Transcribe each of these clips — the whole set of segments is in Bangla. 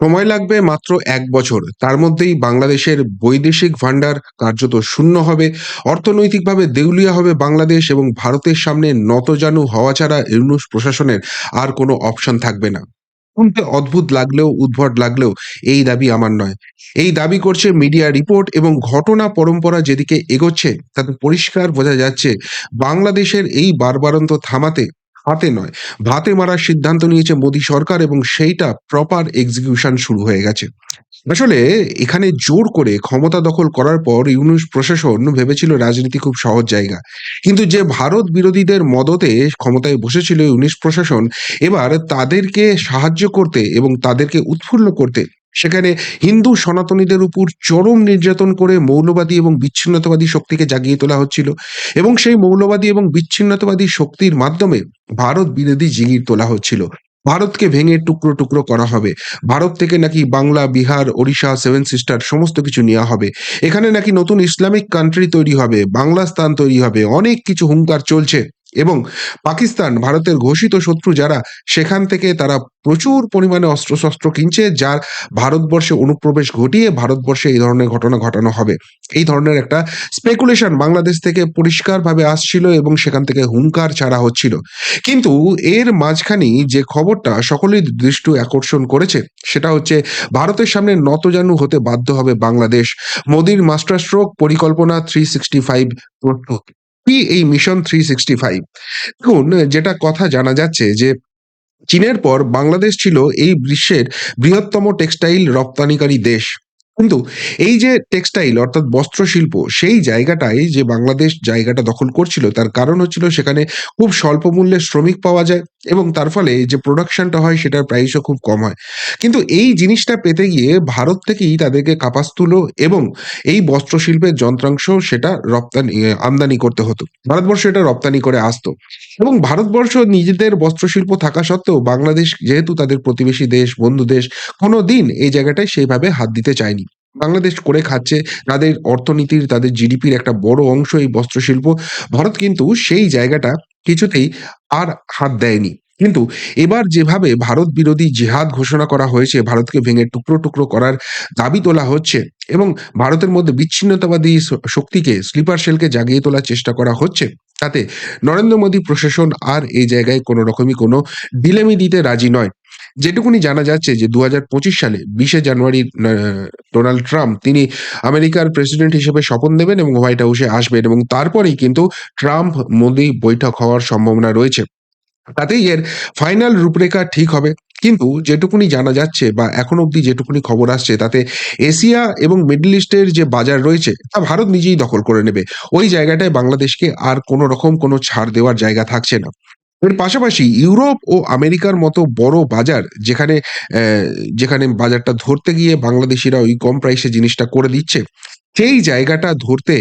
সময় লাগবে মাত্র এক বছর। তার মধ্যেই বাংলাদেশের বৈদেশিক ভান্ডার কার্যত শূন্য হবে। অর্থনৈতিকভাবে দেউলিয়া হবে বাংলাদেশ এবং ভারতের সামনে নতজানু হওয়া ছাড়া ইউনুস প্রশাসনের আর কোনো অপশন থাকবে না। শুনতে অদ্ভুত লাগলেও, উদ্ভট লাগলেও এই দাবি আমার নয়। এই দাবি করছে মিডিয়া রিপোর্ট এবং ঘটনা পরম্পরা যেদিকে এগোচ্ছে, তাতে পরিষ্কার বোঝা যাচ্ছে, বাংলাদেশের এই বারবারন্ত থামাতে হাতে নয়। ভাতে মারার সিদ্ধান্ত নিয়েছে মোদী সরকার এবং সেইটা প্রপার এক্সিকিউশন শুরু হয়ে গেছে। আসলে এখানে জোর করে ক্ষমতা দখল করার পর ইউনুস প্রশাসন ভেবেছিল রাজনীতি খুব সহজ জায়গা। কিন্তু যে ভারত বিরোধীদের মদতে ক্ষমতায় বসেছিল ইউনুস প্রশাসন, এবার তাদেরকে সাহায্য করতে এবং তাদেরকে উৎফুল্ল করতে সেখানে হিন্দু সনাতনীদের উপর চরম নির্যাতন করে মৌলবাদী এবং বিচ্ছিন্নতাবাদী শক্তিকে জাগিয়ে তোলা হচ্ছিল এবং সেই মৌলবাদী এবং বিচ্ছিন্নতাবাদী শক্তির মাধ্যমে ভারত বিরোধী জিগির তোলা হচ্ছিল। ভারতকে ভেঙে টুকরো টুকরো করা হবে। ভারত থেকে নাকি বাংলা, বিহার, ওড়িশা, সেভেন সিস্টার সমস্ত কিছু নেওয়া হবে। এখানে নাকি নতুন ইসলামিক কান্ট্রি তৈরি হবে, বাংলা স্থান তৈরি হবে, অনেক কিছু হুঙ্কার চলছে। এবং পাকিস্তান ভারতের ঘোষিত শত্রু যারা, সেখান থেকে তারা প্রচুর পরিমাণে অস্ত্রশস্ত্র কিনছে, যার ভারতবর্ষে অনুপ্রবেশ ঘটিয়ে ভারতবর্ষে এই ধরনের ঘটনা ঘটানো হবে। এই ধরনের একটা স্পেকুলেশন বাংলাদেশ থেকে পরিষ্কারভাবে আসছিল এবং সেখান থেকে হুঙ্কার ছাড়া হচ্ছিল। কিন্তু এর মাঝখানেই যে খবরটা সকলেই দৃষ্টি আকর্ষণ করেছে, সেটা হচ্ছে ভারতের সামনে নতজানু হতে বাধ্য হবে বাংলাদেশ। মোদির মাস্টার স্ট্রোক পরিকল্পনা থ্রি সিক্সটি ফাইভ প্রস্তুত কি এই মিশন থ্রি সিক্সটি ফাইভ দেখুন, যেটা কথা জানা যাচ্ছে যে চীনের পর বাংলাদেশ ছিল এই বিশ্বের বৃহত্তম টেক্সটাইল রপ্তানিকারী দেশ। কিন্তু এই যে টেক্সটাইল, অর্থাৎ বস্ত্র শিল্প সেই জায়গাটাই যে বাংলাদেশ জায়গাটা দখল করছিল, তার কারণ হচ্ছিল সেখানে খুব স্বল্প মূল্যে শ্রমিক পাওয়া যায়। এবং তার ফলে যে প্রোডাকশনটা হয়, সেটার প্রাইসও খুব কম হয়। কিন্তু এই জিনিসটা পেতে গিয়ে ভারত থেকেই তাদেরকে কাপাস্তুলো এবং এই বস্ত্র শিল্পের যন্ত্রাংশ সেটা রপ্তানি আমদানি করতে হতো। ভারতবর্ষ এটা রপ্তানি করে আসতো। এবং ভারতবর্ষ নিজেদের বস্ত্রশিল্প থাকা সত্ত্বেও বাংলাদেশ যেহেতু তাদের প্রতিবেশী দেশ, বন্ধু দেশ কোনো দিন এই জায়গাটায় সেইভাবে হাত দিতে চায়নি। বাংলাদেশ করে খাচ্ছে, তাদের অর্থনীতির, তাদের জিডিপির একটা বড় অংশ এই বস্ত্রশিল্প। ভারত কিন্তু সেই জায়গাটা কিছুতেই আর হাত দেয়নি। কিন্তু এবার যেভাবে ভারত বিরোধী জেহাদ ঘোষণা করা হয়েছে, ভারতকে ভেঙে টুকরো টুকরো করার দাবি তোলা হচ্ছে এবং ভারতের মধ্যে বিচ্ছিন্নতাবাদী শক্তিকে, স্লিপার সেলকে জাগিয়ে তোলার চেষ্টা করা হচ্ছে তাতে নরেন্দ্র মোদী প্রশাসন আর এই জায়গায় কোনো রকমই কোনো ডিলেমি দিতে রাজি নয়। যেটুকুনি জানা যাচ্ছে যে দু হাজার পঁচিশ সালে বিশে জানুয়ারি ডোনাল্ড ট্রাম্প তিনি আমেরিকার প্রেসিডেন্ট হিসেবে শপথ নেবেন এবং হোয়াইট হাউসে আসবেন এবং তারপরেই কিন্তু ট্রাম্প মোদি বৈঠক হওয়ার সম্ভাবনা রয়েছে। তাতেই এর ফাইনাল রূপরেখা ঠিক হবে। কিন্তু যেটুকুনি জানা যাচ্ছে বা এখন অবধি যেটুকুনি খবর আসছে, তাতে এশিয়া এবং মিডল ইস্টের যে বাজার রয়েছে, তা ভারত নিজেই দখল করে নেবে। ওই জায়গাটায় বাংলাদেশকে আর কোনো রকম কোনো ছাড় দেওয়ার জায়গা থাকছে না। এর পাশাপাশি ইউরোপ ও আমেরিকার মতো বড় বাজার যেখানে যেখানে বাজারটা ধরতে গিয়ে বাংলাদেশিরা ওই কম প্রাইসে জিনিসটা করে দিচ্ছে সেই জায়গাটা ধরতে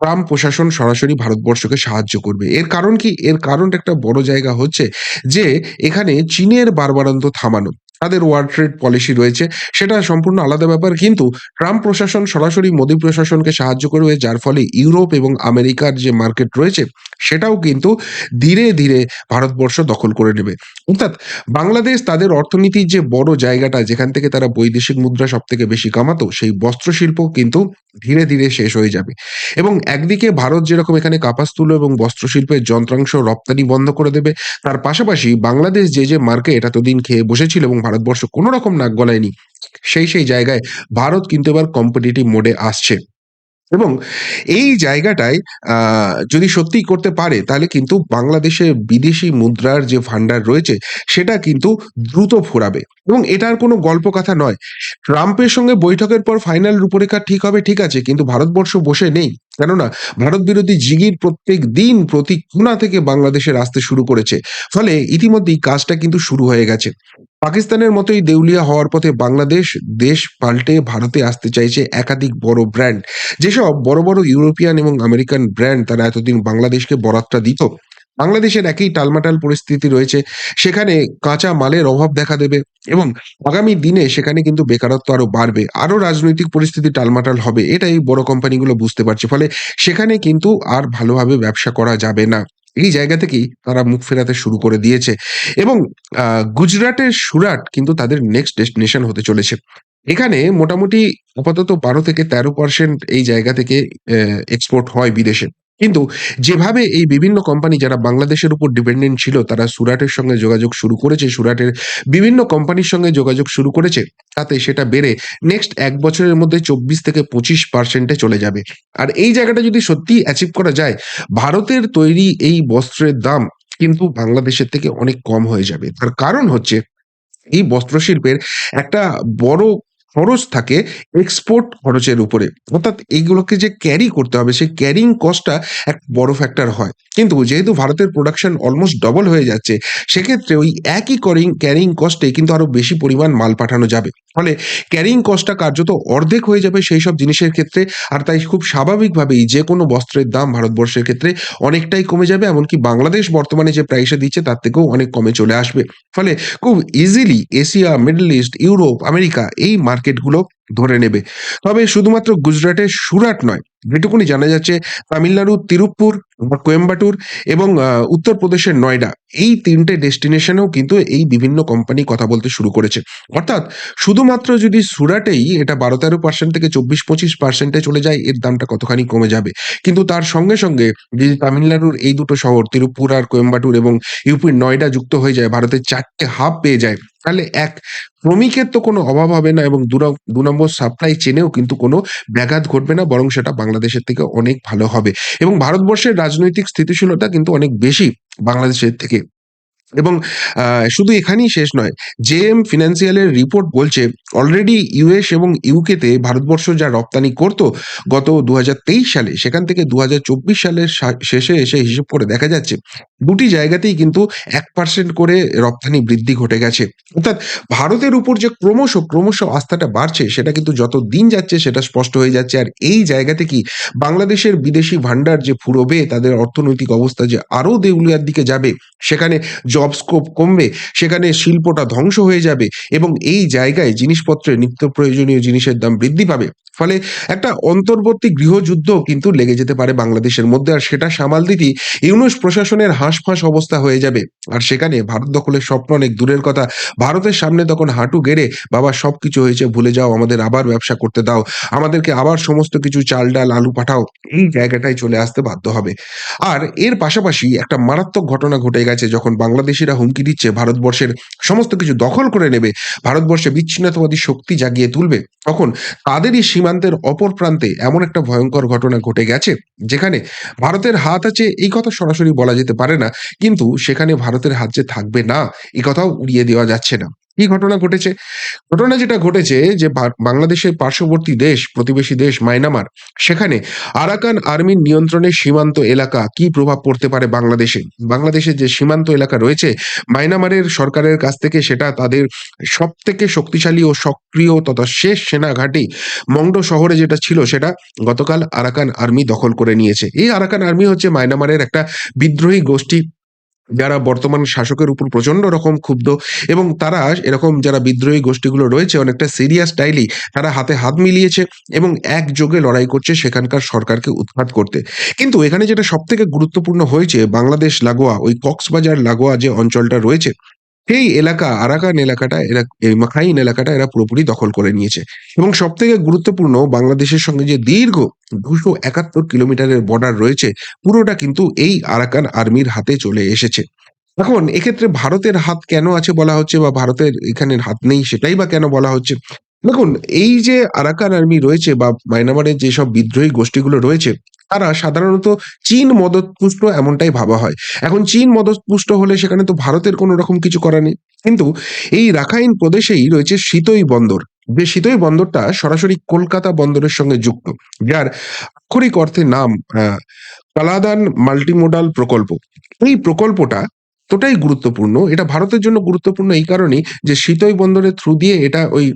ট্রাম্প প্রশাসন সরাসরি ভারতবর্ষকে সাহায্য করবে। এর কারণ কি? এর কারণ একটা বড় জায়গা হচ্ছে যে, এখানে চীনের বারবারান্ত থামানো। তাদের ওয়ার্ল্ড ট্রেড পলিসি রয়েছে, সেটা সম্পূর্ণ আলাদা ব্যাপার। কিন্তু ট্রাম্প প্রশাসন সরাসরি মোদী প্রশাসনকে সাহায্য করবে, যার ফলে ইউরোপ এবং আমেরিকার যে মার্কেট রয়েছে, সেটাও কিন্তু ধীরে ধীরে ভারতবর্ষ দখল করে নেবে। অর্থাৎ বাংলাদেশ তাদের অর্থনীতির যে বড় জায়গাটা, যেখান থেকে তারা বৈদেশিক মুদ্রা সব থেকে বেশি কামাতো, সেই বস্ত্র শিল্প কিন্তু ধীরে ধীরে শেষ হয়ে যাবে। এবং একদিকে ভারত যেরকম এখানে কাপাস তুলো এবং বস্ত্র শিল্পের যন্ত্রাংশ রপ্তানি বন্ধ করে দেবে, তার পাশাপাশি বাংলাদেশ যে যে মার্কেট এতদিন খেয়ে বসেছিল এবং ভারতবর্ষ কোনো রকম নাক গলায়নি। সেই সেই জায়গায় ভারত কিন্তু এবার কম্পিটিটিভ মোডে আসছে। এবং এই জায়গাটায় যদি সত্যিই করতে পারে, তাহলে কিন্তু বাংলাদেশে বিদেশি মুদ্রার যে ভান্ডার রয়েছে, সেটা কিন্তু দ্রুত ফুরাবে। এবং এটার কোনো গল্প কথা নয়। ট্রাম্পের সঙ্গে বৈঠকের পর ফাইনাল রূপরেখা ঠিক হবে, ঠিক আছে, কিন্তু ভারতবর্ষ বসে নেই। কেননা ভারত বিরোধী জিগির প্রত্যেক দিন প্রতি কোনা থেকে বাংলাদেশের আসতে শুরু করেছে। ফলে ইতিমধ্যেই কাজটা কিন্তু শুরু হয়ে গেছে। পাকিস্তানের মতোই দেউলিয়া হওয়ার পথে বাংলাদেশ দেশ পাল্টে ভারতে আসতে চাইছে একাধিক বড় ব্র্যান্ড। যেসব বড় বড় ইউরোপিয়ান এবং আমেরিকান ব্র্যান্ড তারা এতদিন বাংলাদেশকে বরাতটা দিত। বাংলাদেশের একই টালমাটাল পরিস্থিতি রয়েছে সেখানে কাঁচা মালের অভাব দেখা দেবে এবং আগামী দিনে সেখানে কিন্তু বেকারত্ব আরও বাড়বে আরও রাজনৈতিক পরিস্থিতি টালমাটাল হবে, এটাই বড় কোম্পানিগুলো বুঝতে পারছে ফলে সেখানে কিন্তু আর ভালোভাবে ব্যবসা করা যাবে না এই জায়গা থেকেই তারা মুখ ফেরাতে শুরু করে দিয়েছে এবং গুজরাটের সুরাট কিন্তু তাদের নেক্সট ডেস্টিনেশন হতে চলেছে। এখানে মোটামুটি আপাতত ১২-১৩% এই জায়গা থেকে এক্সপোর্ট হয় বিদেশে। কিন্তু যেভাবে এই বিভিন্ন কোম্পানি যারা বাংলাদেশের উপর ডিপেন্ডেন্ট ছিল তারা সুরাটের সঙ্গে যোগাযোগ শুরু করেছে, সুরাটের বিভিন্ন কোম্পানির সঙ্গে যোগাযোগ শুরু করেছে, তাতে সেটা বেড়ে নেক্সট এক বছরের মধ্যে চব্বিশ থেকে পঁচিশ পার্সেন্টে চলে যাবে। আর এই জায়গাটা যদি সত্যিই অ্যাচিভ করা যায়, ভারতের তৈরি এই বস্ত্রের দাম কিন্তু বাংলাদেশের থেকে অনেক কম হয়ে যাবে। তার কারণ হচ্ছে এই বস্ত্রশিল্পের একটা বড় খরচ থাকে এক্সপোর্ট খরচের উপরে। অর্থাৎ এইগুলোকে যে ক্যারি করতে হবে সেই ক্যারিং কস্টটা এক বড় ফ্যাক্টর হয়। কিন্তু যেহেতু ভারতের প্রোডাকশন অলমোস্ট ডবল হয়ে যাচ্ছে, সেক্ষেত্রে ওই একই করিং ক্যারিং কস্টে কিন্তু আরও বেশি পরিমাণ মাল পাঠানো যাবে। ফলে ক্যারিং কস্টটা কার্যত অর্ধেক হয়ে যাবে সেই সব জিনিসের ক্ষেত্রে। আর তাই খুব স্বাভাবিকভাবেই যে কোনো বস্ত্রের দাম ভারতবর্ষের ক্ষেত্রে অনেকটাই কমে যাবে। এমনকি বাংলাদেশ বর্তমানে যে প্রাইসে দিচ্ছে তার থেকেও অনেক কমে চলে আসবে। ফলে খুব easily Asia, Middle East, Europe, America এই মার্কেটগুলো ধরে নেবে। তবে শুধুমাত্র গুজরাটের সুরাট নয়, যেটুকুনি জানা যাচ্ছে তামিলনাড়ুর তিরুপ্পুর, কোয়েম্বাটুর এবং উত্তরপ্রদেশের নয়ডা এই ৩ টে ডেস্টিনেশনেও কিন্তু এই বিভিন্ন কোম্পানি কথা বলতে শুরু করেছে। অর্থাৎ শুধুমাত্র যদি সুরাটেই এটা ১২-১৩% থেকে ২৪-২৫% এ চলে যায় এর দামটা কতখানি কমে যাবে। কিন্তু তার সঙ্গে, সঙ্গে যদি তামিলনাড়ুর এই দুটো শহর তিরুপ্পুর আর কোয়েম্বাটুর এবং ইউপির নয়ডা যুক্ত হয়ে যায়, ভারতের ৪ টে হাব পেয়ে যায়, তাহলে এক শ্রমিকের তো কোনো অভাব হবে না এবং দু ন ২ নম্বর সাপ্লাই চেনেও কিন্তু কোনো ব্যাঘাত ঘটবে না, বরং সেটা বাংলাদেশের থেকে অনেক ভালো হবে। এবং ভারতবর্ষের রাজনৈতিক স্থিতিশীলতা কিন্তু অনেক বেশি বাংলাদেশের থেকে। এবং শুধু এখানেই শেষ নয়, জেএম ফিন্যান্সিয়াল এর রিপোর্ট বলছে অলরেডি ইউএস এবং ইউকেতে ভারতবর্ষ যা রপ্তানি করত গত ২০২৩ সালে সেখান থেকে ২০২৪ সালের শেষে এসে হিসেব করে দেখা যাচ্ছে, দুটি জায়গাতেই কিন্তু এক পার্সেন্ট করে রপ্তানি বৃদ্ধি ঘটে গেছে। অর্থাৎ ভারতের উপর যে ক্রমশ, ক্রমশ আস্থাটা বাড়ছে সেটা কিন্তু যত দিন যাচ্ছে সেটা স্পষ্ট হয়ে যাচ্ছে। আর এই জায়গা থেকেই বাংলাদেশের বিদেশি ভান্ডার যে ফুরোবে, তাদের অর্থনৈতিক অবস্থা যে আরও দেউলিয়ার দিকে যাবে, সেখানে জব স্কোপ কমবে, সেখানে শিল্পটা ধ্বংস হয়ে যাবে এবং এই জায়গায় জিনিসপত্রের নিত্য প্রয়োজনীয় জিনিসের দাম বৃদ্ধি পাবে। ফলে একটা অন্তর্বর্তী গৃহযুদ্ধ কিন্তু লেগে যেতে পারে বাংলাদেশের মধ্যে। আর সেটা সামাল দিতেই ইউনূস প্রশাসনের হাঁসফাঁস অবস্থা হয়ে যাবে। আর সেখানে ভারত দখলের স্বপ্ন অনেক দূরের কথা। ভারতের সামনে তখন হাঁটু গেড়ে, "বাবা সবকিছু হয়েছে ভুলে যাও, আমাদের আবার ব্যবসা করতে দাও। আমাদেরকে আবার সমস্ত কিছু চাল, ডাল, আলু পাঠাও।" এই জায়গাটায় চলে আসতে বাধ্য হবে। আর এর পাশাপাশি একটা মারাত্মক ঘটনা ঘটে গেছে যখন বাংলাদেশিরা হুমকি দিচ্ছে ভারতবর্ষের সমস্ত কিছু দখল করে নেবে, ভারতবর্ষে বিচ্ছিন্নতাবাদী শক্তি জাগিয়ে তুলবে, তখন তাদেরই সীমান্তের অপর প্রান্তে এমন একটা ভয়ঙ্কর ঘটনা ঘটে গেছে, যেখানে ভারতের হাত আছে এই কথা সরাসরি বলা যেতে পারে না। কিন্তু সেখানে ভারতের হাত যে থাকবে না, এ কথাও উড়িয়ে দেওয়া যাচ্ছে না। কি ঘটনা ঘটেছে? ঘটনা যেটা ঘটেছে যে বাংলাদেশের পার্শ্ববর্তী দেশ, প্রতিবেশী দেশ মায়ানমার, সেখানে আরাকান আর্মির নিয়ন্ত্রণে সীমান্ত এলাকা কি প্রভাব পড়তে পারে বাংলাদেশে? বাংলাদেশের যে সীমান্ত এলাকা রয়েছে, মায়ানমারের সরকারের কাছ থেকে সেটা তাদের সব থেকে শক্তিশালী ও সক্রিয় তথা শেষ সেনা ঘাঁটি মংডো শহরে যেটা ছিল সেটা গতকাল আরাকান আর্মি দখল করে নিয়েছে। এই আরাকান আর্মি হচ্ছে মায়ানমারের একটা বিদ্রোহী গোষ্ঠী যারা বর্তমান শাসকের উপর প্রচণ্ড রকম ক্ষুব্ধ এবং তারা এরকম যারা বিদ্রোহী গোষ্ঠীগুলো রয়েছে অনেকটা সিরিয়াস স্টাইলেই তারা হাতে হাত মিলিয়েছে এবং একযোগে লড়াই করছে সেখানকার সরকারকে উৎখাত করতে। কিন্তু এখানে যেটা সব থেকে গুরুত্বপূর্ণ হয়েছে বাংলাদেশ লাগোয়া ওই কক্সবাজার লাগোয়া যে অঞ্চলটা রয়েছে, সেই এলাকা আরাকান এলাকাটা এরা মাখাইন এলাকাটা এরা পুরোপুরি দখল করে নিয়েছে। এবং সব থেকে গুরুত্বপূর্ণ বাংলাদেশের সঙ্গে যে দীর্ঘ ২৭১ কিলোমিটারের বর্ডার রয়েছে, পুরোটা কিন্তু এই আরাকান আর্মির হাতে চলে এসেছে। এখন এক্ষেত্রে ভারতের হাত কেন আছে বলা হচ্ছে বা ভারতের এখানে হাত নেই সেটাই বা কেন বলা হচ্ছে? দেখুন এই যে আরাকান আর্মি রয়েছে বা মায়ানমারের যেসব বিদ্রোহী গোষ্ঠীগুলো রয়েছে, তারা সাধারণত চীন মদতপুষ্ট এমনটাই ভাবা হয়। এখন চীন মদতপুষ্ট হলে সেখানে তো ভারতের কোনো রকম কিছু করার নেই। কিন্তু এই রাখাইন প্রদেশেই রয়েছে শীতই বন্দর। যে শীতই বন্দরটা সরাসরি কলকাতা বন্দরের সঙ্গে যুক্ত। যার আক্ষরিক অর্থে নাম কালাদান মাল্টিমোডাল প্রকল্প। এই প্রকল্পটা এতটাই গুরুত্বপূর্ণ, এটা ভারতের জন্য গুরুত্বপূর্ণ এই কারণেই যে শীতই বন্দরের থ্রু দিয়ে এটা ওই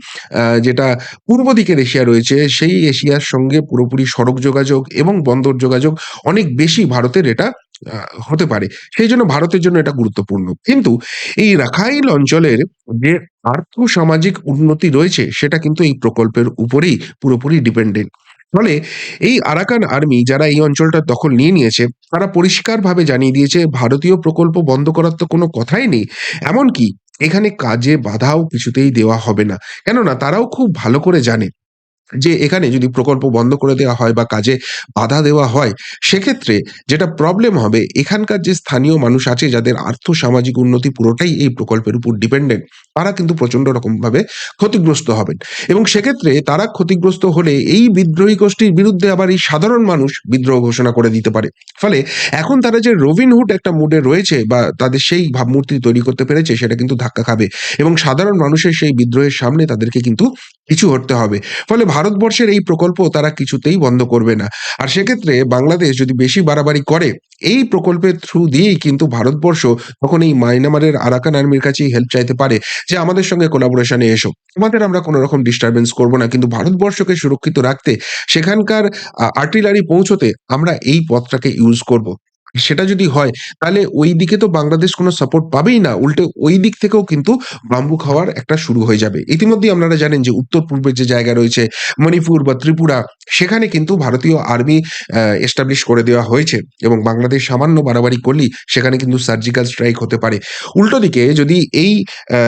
যেটা পূর্ব দিকের এশিয়া রয়েছে সেই এশিয়ার সঙ্গে পুরোপুরি সড়ক যোগাযোগ এবং বন্দর যোগাযোগ অনেক বেশি ভারতের এটা হতে পারে। সেই জন্য ভারতের জন্য এটা গুরুত্বপূর্ণ। কিন্তু এই রাখাইল অঞ্চলের যে আর্থ-সামাজিক উন্নতি রয়েছে সেটা কিন্তু এই প্রকল্পের উপরেই পুরোপুরি ডিপেন্ডেন্ট। ফলে এই আরাকান আর্মি যারা এই অঞ্চলটা দখল নিয়ে নিয়েছে, তারা পরিষ্কারভাবে জানিয়ে দিয়েছে ভারতীয় প্রকল্প বন্ধ করার তো কোনো কথাই নেই। এমনকি এখানে কাজে বাধাও কিছুতেই দেওয়া হবে না। কেননা তারাও খুব ভালো করে জানে যে এখানে যদি প্রকল্প বন্ধ করে দেওয়া হয় বা কাজে বাধা দেওয়া হয়, সেক্ষেত্রে যেটা প্রবলেম হবে এখানকার যে স্থানীয় মানুষ আছে যাদের আর্থ-সামাজিক উন্নতি পুরোটাই এই প্রকল্পের উপর ডিপেন্ডেন্ট, তারা কিন্তু প্রচণ্ড রকমভাবে ক্ষতিগ্রস্ত হবেন এবং সেক্ষেত্রে তারা ক্ষতিগ্রস্ত হলে এই বিদ্রোহী গোষ্ঠীর বিরুদ্ধে আবার এই সাধারণ মানুষ বিদ্রোহ ঘোষণা করে দিতে পারে। ফলে এখন তারা যে রবিনহুড একটা মুডে রয়েছে বা তাদের সেই ভাবমূর্তি তৈরি করতে পেরেছে সেটা কিন্তু ধাক্কা খাবে এবং সাধারণ মানুষের সেই বিদ্রোহের সামনে তাদেরকে কিন্তু কিছু হটতে হবে। ফলে ভারতবর্ষের এই প্রকল্প তারা কিছুতেই বন্ধ করবে না। আর সেক্ষেত্রে বাংলাদেশ যদি বেশি বাড়াবাড়ি করে, এই প্রকল্পের থ্রু দিয়েই কিন্তু ভারতবর্ষ তখন এই মায়ানমারের আরাকান আর্মির কাছেই হেল্প চাইতে পারে যে, "আমাদের সঙ্গে কোলাবোরেশনে এসো। তোমাদের আমরা কোনো রকম ডিস্টারবেন্স করব না। কিন্তু ভারতবর্ষকে সুরক্ষিত রাখতে সেখানকার আর্টিলারি পৌঁছতে আমরা এই পথটাকে ইউজ করব।" সেটা যদি হয় তাহলে ওই দিকে তো বাংলাদেশ কোনো সাপোর্ট পাবেই না। উল্টে ওই দিক থেকেও কিন্তু বাম্বু খাওয়ার একটা শুরু হয়ে যাবে। ইতিমধ্যেই আপনারা জানেন যে উত্তর-পূর্বের যে জায়গা রয়েছে মণিপুর বা ত্রিপুরা, সেখানে কিন্তু ভারতীয় আর্মি এস্টাবলিশ করে দেওয়া হয়েছে এবং বাংলাদেশ সামান্য বাড়াবাড়ি করলেই সেখানে কিন্তু সার্জিক্যাল স্ট্রাইক হতে পারে। উল্টো দিকে যদি এই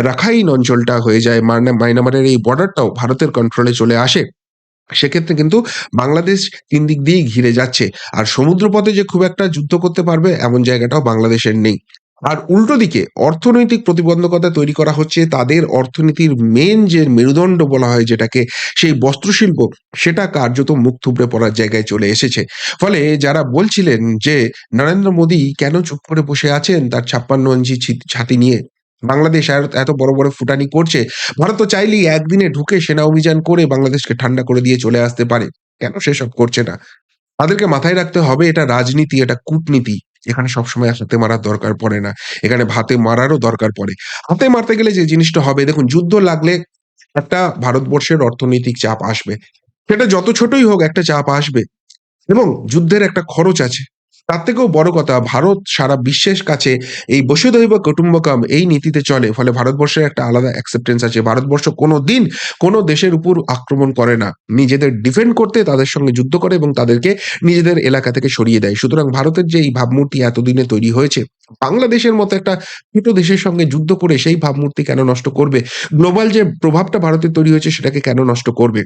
রাখাইন অঞ্চলটা হয়ে যায়, মায়ানা মায়ানমারের এই বর্ডারটাও ভারতের কন্ট্রোলে চলে আসে, সেক্ষেত্রে কিন্তু বাংলাদেশ তিন দিক দিয়েই ঘিরে যাচ্ছে। আর সমুদ্রপথে যে খুব একটা যুদ্ধ করতে পারবে এমন জায়গাটাও বাংলাদেশের নেই। আর উল্টো দিকে অর্থনৈতিক প্রতিবন্ধকতা তৈরি করা হচ্ছে তাদের অর্থনীতির মেন যে মেরুদণ্ড বলা হয় যেটাকে, সেই বস্ত্রশিল্প সেটা কার্যত মুখ থুবড়ে পড়ার জায়গায় চলে এসেছে। ফলে যারা বলছিলেন যে নরেন্দ্র মোদী কেন চুপ করে বসে আছেন তার ৫৬ ইঞ্চি ছাতি নিয়ে? বাংলাদেশ এত বড়, বড় ফুটানি করছে। ভারত তো চাইলেই একদিনে ঢুকে সেনা অভিযান করে বাংলাদেশকে ঠান্ডা করে দিয়ে চলে আসতে পারে। কেন সেসব করছে না? তাদেরকে মাথায় রাখতে হবে এটা রাজনীতি, এটা কূটনীতি। এখানে সবসময় হাতে মারার দরকার পড়ে না। এখানে ভাতে মারারও দরকার পড়ে। হাতে মারতে গেলে যে জিনিসটা হবে দেখুন যুদ্ধ লাগলে একটা ভারতবর্ষের অর্থনৈতিক চাপ আসবে। সেটা যত ছোটই হোক একটা চাপ আসবে এবং যুদ্ধের একটা খরচ আছে। তার থেকেও বড় কথা ভারত সারা বিশ্বের কাছে এই বসুধৈব কুটুম্বকম এই নীতিতে চলে। ফলে ভারতবর্ষের একটা আলাদা অ্যাকসেপ্টেন্স আছে। ভারতবর্ষ কোনদিন কোনো দেশের উপর আক্রমণ করে না। নিজেদের ডিফেন্ড করতে তাদের সঙ্গে যুদ্ধ করে এবং তাদেরকে নিজেদের এলাকা থেকে সরিয়ে দেয়। সুতরাং ভারতের যে এই ভাবমূর্তি এতদিনে তৈরি হয়েছে, বাংলাদেশের মতো একটা ছোট দেশের সঙ্গে যুদ্ধ করে সেই ভাবমূর্তি কেন নষ্ট করবে? গ্লোবাল যে প্রভাবটা ভারতের তৈরি হয়েছে সেটাকে কেন নষ্ট করবে?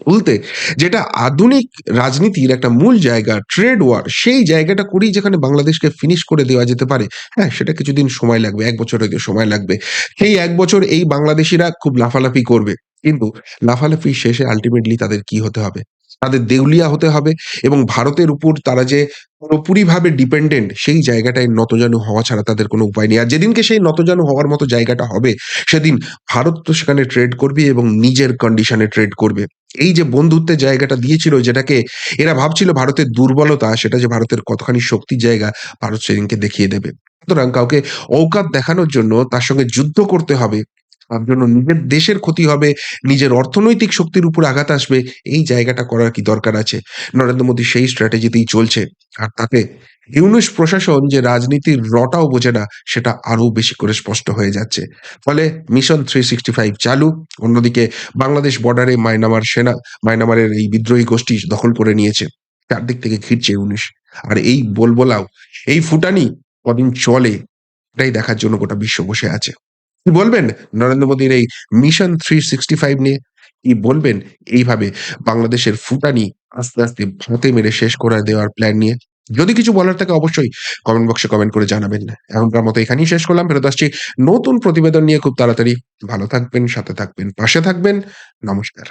উল্টে যেটা আধুনিক রাজনীতির একটা মূল জায়গা ট্রেড ওয়ার সেই জায়গাটা করেই যেখানে বাংলাদেশকে ফিনিশ করে দেওয়া যেতে পারে, হ্যাঁ, সেটা কিছুদিন সময় লাগবে। এক বছর হয়তো সময় লাগবে। সেই এক বছর এই বাংলাদেশিরা খুব লাফালাফি করবে। কিন্তু লাফালাফি শেষে আলটিমেটলি তাদের কি হতে হবে? তাদের দেউলিয়া হতে হবে এবং ভারতের উপর তারা যে পুরোপুরিভাবে ডিপেন্ডেন্ট সেই জায়গাটায় নতজানু হওয়া ছাড়া তাদের কোনো উপায় নেই। আর যেদিনকে সেই নতজানু হওয়ার মতো জায়গাটা হবে, সেদিন ভারত তো সেখানে ট্রেড করবে এবং নিজের কন্ডিশন ট্রেড করবে। এই যে বন্ধুত্বের জায়গাটা দিয়েছিল যেটাকে এরা ভাবছিল ভারতের দুর্বলতা, সেটা যে ভারতের কতখানি শক্তির জায়গা ভারত সেদিনকে দেখিয়ে দেবে। সুতরাং কাউকে ঔকাত দেখানোর জন্য তার সঙ্গে যুদ্ধ করতে হবে। তার জন্য নিজের দেশের ক্ষতি হবে, নিজের অর্থনৈতিক শক্তির উপর আঘাত আসবে, এই জায়গাটা করার কি দরকার আছে? নরেন্দ্র মোদি সেই স্ট্র্যাটেজিতেই চলছে। আর তাতে ইউনূস প্রশাসন যে রাজনীতির রটাও বোঝে না, সেটা আরও বেশি করে স্পষ্ট হয়ে যাচ্ছে। ফলে মিশন 365 চালু। অন্যদিকে বাংলাদেশ বর্ডারে মায়ানমার সেনা, মায়ানমারের এই বিদ্রোহী গোষ্ঠী দখল করে নিয়েছে। চারদিক থেকে ঘিরছে ইউনূস। আর এই বোলবোলাও, এই ফুটানি কদিন চলে, এটাই দেখার জন্য গোটা বিশ্ব বসে আছে। কি বলবেন নরেন্দ্র মোদীর এই মিশন 365 নিয়ে? কি বলবেন এইভাবে বাংলাদেশের ফুটানি আস্তে, আস্তে ভাঁতে মেরে শেষ করে দেওয়ার প্ল্যান নিয়ে? যদি কিছু বলার থাকে অবশ্যই কমেন্ট বক্সে কমেন্ট করে জানাবেন। এখনকার মতো এখানেই শেষ করলাম। ফেরত আসছি নতুন প্রতিবেদন নিয়ে খুব তাড়াতাড়ি। ভালো থাকবেন, সাথে থাকবেন, পাশে থাকবেন। নমস্কার।